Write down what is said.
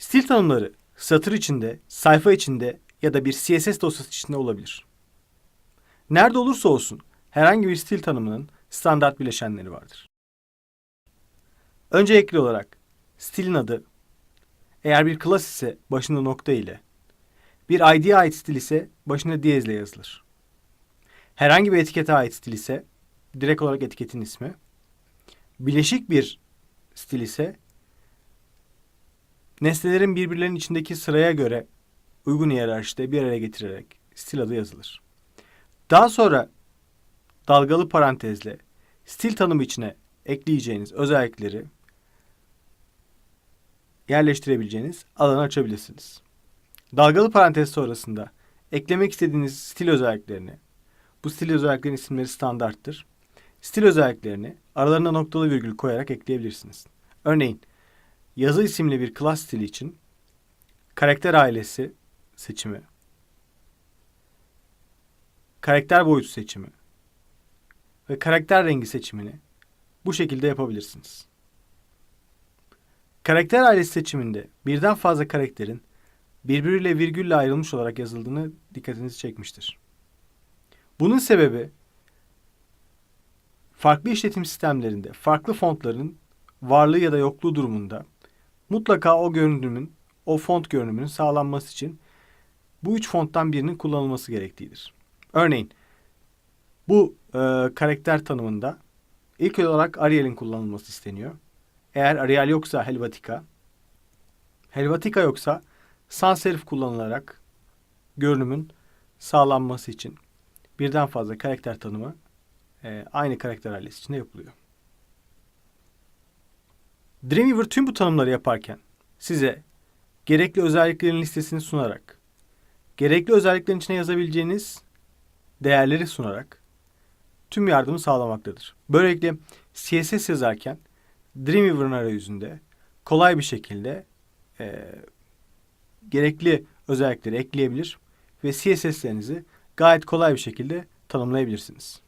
Stil tanımları satır içinde, sayfa içinde ya da bir CSS dosyası içinde olabilir. Nerede olursa olsun herhangi bir stil tanımının standart bileşenleri vardır. Öncelikli olarak stilin adı, eğer bir klas ise başında nokta ile, bir ID'ye ait stil ise başında diyezle yazılır. Herhangi bir etikete ait stil ise direkt olarak etiketin ismi, bileşik bir stil ise nesnelerin birbirlerinin içindeki sıraya göre uygun hiyerarşide bir araya getirerek stil adı yazılır. Daha sonra dalgalı parantezle stil tanımı içine ekleyeceğiniz özellikleri yerleştirebileceğiniz alanı açabilirsiniz. Dalgalı parantez sonrasında eklemek istediğiniz stil özelliklerini, bu stil özelliklerin isimleri standarttır. Stil özelliklerini aralarına noktalı virgül koyarak ekleyebilirsiniz. Örneğin yazı isimli bir klas stili için karakter ailesi seçimi, karakter boyutu seçimi ve karakter rengi seçimini bu şekilde yapabilirsiniz. Karakter ailesi seçiminde birden fazla karakterin birbiriyle virgülle ayrılmış olarak yazıldığını dikkatinizi çekmiştir. Bunun sebebi farklı işletim sistemlerinde farklı fontların varlığı ya da yokluğu durumunda mutlaka o görünümün, o font görünümünün sağlanması için bu üç fonttan birinin kullanılması gerektiğidir. Örneğin bu e, karakter tanımında ilk olarak Arial'in kullanılması isteniyor. Eğer Arial yoksa Helvetica, Helvetica yoksa sans serif kullanılarak görünümün sağlanması için birden fazla karakter tanımı e, aynı karakter ailesi içinde yapılıyor. Dreamweaver tüm bu tanımları yaparken size gerekli özelliklerin listesini sunarak, gerekli özelliklerin içine yazabileceğiniz değerleri sunarak tüm yardımı sağlamaktadır. Böylelikle CSS yazarken Dreamweaver'ın arayüzünde kolay bir şekilde e, gerekli özellikleri ekleyebilir ve CSS'lerinizi gayet kolay bir şekilde tanımlayabilirsiniz.